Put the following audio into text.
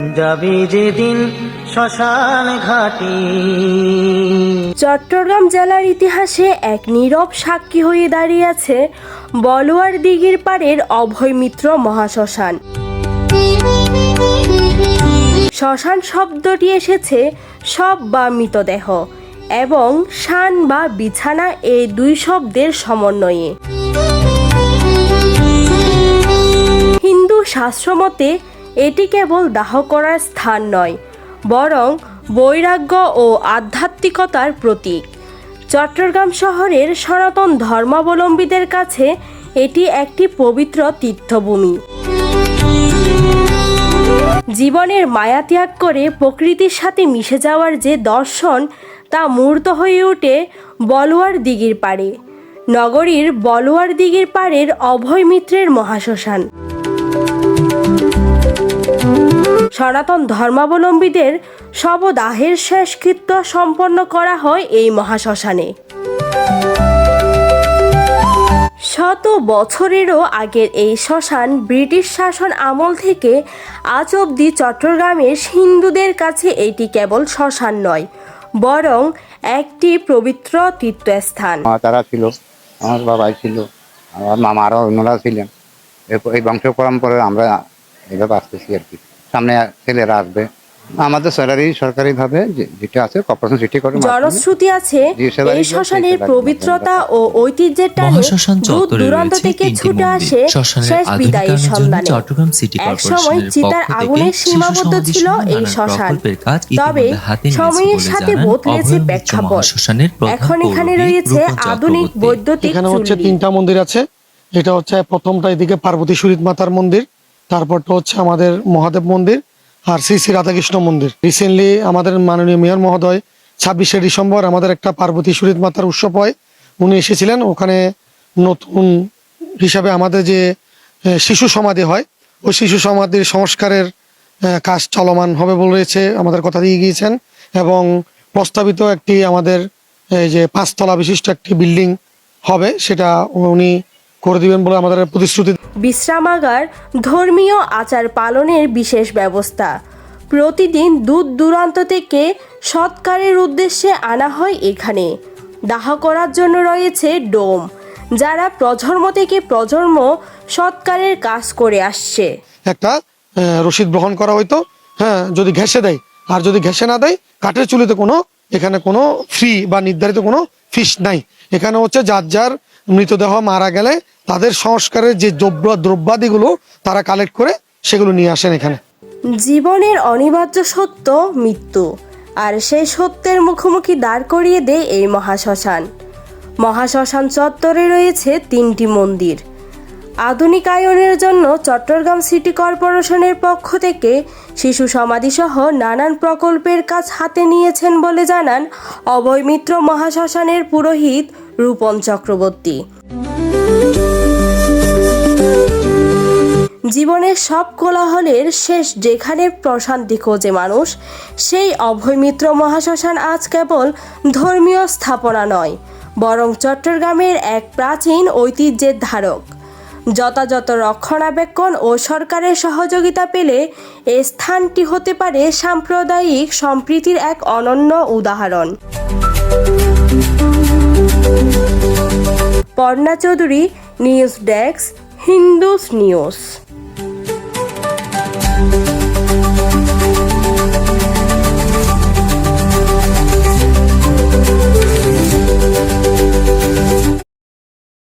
যেদিন শ্মশান ঘাটে। চট্টগ্রাম জেলার ইতিহাসে এক নীরব সাক্ষী হয়ে দাঁড়িয়ে আছে বলোয়ার দিঘির পাড়ের অভয় মিত্র মহাশ্মশান। শ্মশান শব্দটি এসেছে সব বা মৃতদেহ এবং শান বা বিছানা এই দুই শব্দের সমন্বয়ে। হিন্দু শাস্ত্রমতে এটি কেবল দাহ করার স্থান নয়, বরং বৈরাগ্য ও আধ্যাত্মিকতার প্রতীক। চট্টগ্রাম শহরের সনাতন ধর্মাবলম্বীদের কাছে এটি একটি পবিত্র তীর্থভূমি। জীবনের মায়া ত্যাগ করে প্রকৃতির সাথে মিশে যাওয়ার যে দর্শন, তা মূর্ত হয়ে ওঠে বলোয়ার দিঘির পাড়ে। নগরীর বলোয়ার দিঘির পাড়ের অভয় মিত্রের মহাশ্মশান। সনাতন ধর্মাবলম্বীদের শবদাহের শেষকৃত্য সম্পন্ন করা হয় এই মহাশ্মশানে। শত বছরেরও আগের এই শ্মশান ব্রিটিশ শাসন আমল থেকে আজ অবধি চট্টগ্রামের হিন্দুদের কাছে এটি কেবল শ্মশান নয়, বরং একটি পবিত্র তীর্থস্থান। তারা ছিল, আমার বাবাই ছিল, আমার মামারা অন্যরা ছিলেন। এই বংশ পরম্পরায় আমরা এভাবে আসতেছি আর কি। সামনে ছেলেরা আসবে। আমাদের স্যালারি সরকারিভাবে যে- যেটা আছে কর্পোরেশন সিটি করে জনশ্রুতি আছে এই শ্মশানের পবিত্রতা ও ঐতিহ্যের টানে দূর দূরান্ত থেকে ছুটে আসে শেষ বিদায়ের সন্ধানে। চট্টগ্রাম সিটি এক সময় কর্পোরেশনের চিতার পক্ষ থেকে আগুনে সীমাবদ্ধ ছিল এই শ্মশান। তবে সময়ের সাথে বদলেছে প্রেক্ষাপট। প্রধান এখন এখানে রয়েছে আধুনিক। বৈদ্যুতিক এখানে হচ্ছে তিনটা মন্দির আছে। এটা হচ্ছে প্রথমটা এদিকে পার্বতী সুরিত মাতার মন্দির। তারপরটা হচ্ছে আমাদের মহাদেব মন্দির আর শ্রী শ্রী রাধাকৃষ্ণ মন্দির। রিসেন্টলি আমাদের মাননীয় মেয়র মহোদয় ছাব্বিশে ডিসেম্বর আমাদের একটা পার্বতী সুরিত মাতার উৎসব হয়। উনি এসেছিলেন, ওখানে নতুন হিসাবে আমাদের যে শিশু সমাধি হয়, ওই শিশু সমাধির সংস্কারের কাজ চলমান হবে বলে রয়েছে, আমাদের কথা দিয়ে গিয়েছেন এবং প্রস্তাবিত একটি আমাদের এই যে পাঁচতলা বিশিষ্ট একটি বিল্ডিং হবে, সেটা উনি করে দিবেন বলে আমাদের প্রতিশ্রুতি বিশ্রামাগার ধর্মীয় আচার পালনের বিশেষ ব্যবস্থা। প্রতিদিন দূর দূরান্ত থেকে সৎকারের উদ্দেশ্যে আনা হয় এখানে। দাহ করার জন্য রয়েছে ডোম, যারা প্রজন্ম থেকে প্রজন্ম সৎকারের কাজ করে আসছে। একটা রসিদ গ্রহণ করা হইতো হ্যাঁ যদি ঘেসে দেয়। আর যদি ঘেসে না দেয়, কাঠের চুলিতে কোনো, এখানে কোনো ফ্রি বা নির্ধারিত কোনো ফিস নাই। এখানে হচ্ছে যার যার মৃতদেহ মারা গেলে তাদের সংস্কারের যে দ্রব্য, দ্রব্যাদিগুলো তারা কালেক্ট করে সেগুলো নিয়ে আসেন এখানে। জীবনের অনিবার্য সত্য মৃত্যু, আর সেই সত্যের মুখোমুখি দাঁড় করিয়ে দেয় এই মহাশ্মশান। মহাশ্মশান চত্বরে রয়েছে তিনটি মন্দির। আধুনিকায়নের জন্য চট্টগ্রাম সিটি কর্পোরেশনের পক্ষ থেকে শিশু সমাধিসহ নানান প্রকল্পের কাজ হাতে নিয়েছেন বলে জানান অভয় মিত্র মহাশ্মশানের পুরোহিত রূপন চক্রবর্তী। জীবনের সব কোলাহলের শেষ যেখানে প্রশান্তি খোঁজে মানুষ, সেই অভয়মিত্র মহাশ্মশান আজ কেবল ধর্মীয় স্থাপনা নয়, বরং চট্টগ্রামের এক প্রাচীন ঐতিহ্যের ধারক। যথাযথ রক্ষণাবেক্ষণ ও সরকারের সহযোগিতা পেলে এ স্থানটি হতে পারে সাম্প্রদায়িক সম্প্রীতির এক অনন্য উদাহরণ। পর্ণা চৌধুরী নিউজ ডেস্ক হিন্দুস নিউজ।